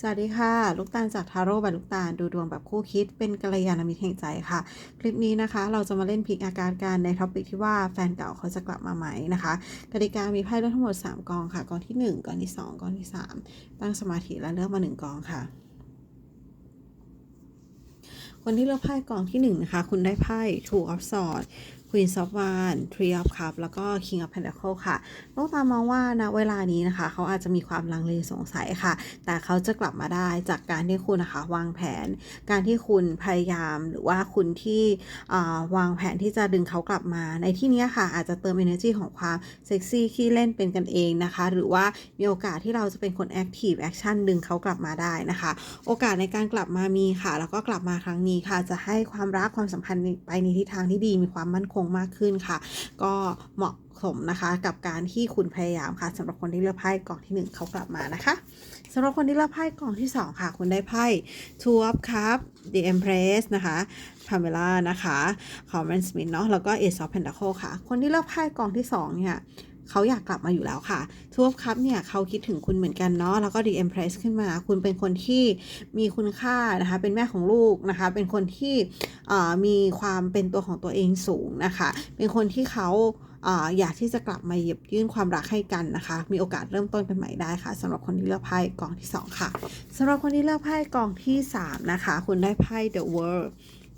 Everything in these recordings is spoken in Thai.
สวัสดีค่ะ ลูกตาลจากทาโร่บายลูกตาลดูดวงแบบคู่คิดเป็นกัลยาณมิตรแห่งใจค่ะ คลิปนี้นะคะ เราจะมาเล่นพิกอาการการในท็อปิกที่ว่าแฟนเก่าเขาจะกลับมาไหมนะคะกติกามีไพ่เลือกทั้งหมด 3 กองค่ะ กองที่ 1 กองที่ 2 กองที่ 3 ตั้งสมาธิและเลือกมา 1 กองค่ะ คนที่เลือกไพ่กองที่1นะคะคุณได้ไพ่ Two of Swords Queen of Wands Three of Cups แล้วก็ King of Pentacles ค่ะลูกตามองว่าณเวลานี้นะคะ เขาอาจจะมีความลังเลสงสัยค่ะ แต่เขาจะกลับมาได้จากการที่คุณนะคะ วางแผน การที่คุณพยายามหรือว่าคุณที่วางแผนที่จะดึงเขากลับมา ในที่นี้ค่ะ อาจจะเติม energy ของความเซ็กซี่ขี้เล่นเป็นกันเองนะคะ หรือว่ามีโอกาสที่เราจะเป็นคน active action ดึงเขากลับมาได้นะคะ โอกาสในการกลับมามีค่ะ แล้วก็กลับมาครั้งนี้ค่ะ จะให้ความรักความสัมพันธ์ไปในทิศทางที่ดีมีความมั่นคงมากขึ้นค่ะ ก็เหมาะสมนะคะ กับการที่คุณพยายามค่ะสำหรับคนที่เลือกไพ่กล่องที่หนึ่งเขากลับมานะคะสำหรับคนที่เลือกไพ่กล่องที่สองค่ะ คุณได้ไพ่ Two of Cups The Empress นะคะ Pamela นะคะคอมเมนสมิธเนาะแล้วก็ Ace of Pentacles ค่ะ คนที่เลือกไพ่กองที่สองเนี่ย เขาอยากกลับมาอยู่แล้วค่ะ Two of Cups เนี่ยเขาคิดถึงคุณเหมือนกันเนาะแล้วก็ The Empress ขึ้นมา คุณเป็นคนที่มีคุณค่านะคะเป็นแม่ของลูกนะคะเป็นคนที่มีความเป็นตัวของตัวเองสูงนะคะเป็นคนที่เขาอยากที่จะกลับมาหยิบยื่นความรักให้กันนะคะ มีโอกาสเริ่มต้นกันใหม่ได้ค่ะสำหรับคนที่เลือกไพ่กองที่สองค่ะสำหรับคนที่เลือกไพ่กองที่สามนะคะ คุณได้ไพ่ The World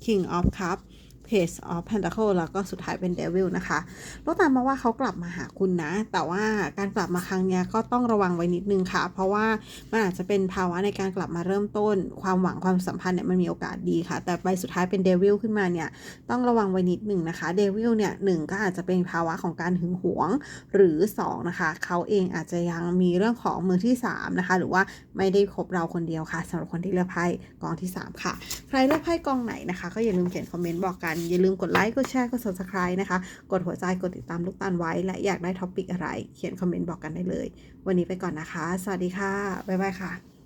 King of Cups Page of Pentacle แล้วก็สุดท้ายเป็น Devil นะคะลูกตามมาว่าเขากลับมาหาคุณนะ แต่ว่าการกลับมาครั้งนี้ก็ต้องระวังไว้นิดนึงค่ะ เพราะว่ามันอาจจะเป็นภาวะในการกลับมาเริ่มต้น ความหวังความสัมพันธ์เนี่ยมันมีโอกาสดีค่ะ แต่ใบสุดท้ายเป็น Devil ขึ้นมาเนี่ยต้องระวังไว้นิดหนึ่งนะคะเดวิลเนี่ยหนึ่งก็อาจจะเป็นภาวะของการหึงหวง หรือ 2 นะคะ เขาเองอาจจะยังมีเรื่องของมือที่ 3 นะคะ หรือว่าไม่ได้คบเราคนเดียวค่ะสำหรับคนที่เลือกไพ่กองที่ 3 ค่ะ ใครเลือกไพ่กองไหนนะคะ ก็อย่าลืมเขียนคอมเมนต์บอกกันอย่าลืมกดไลค์ กดแชร์ กด subscribe นะคะ กดหัวใจ กดติดตามลูกตาลไว้ และอยากได้ท็อปิกอะไร เขียนคอมเมนต์บอกกันได้เลย วันนี้ไปก่อนนะคะ สวัสดีค่ะ บ๊ายบายค่ะ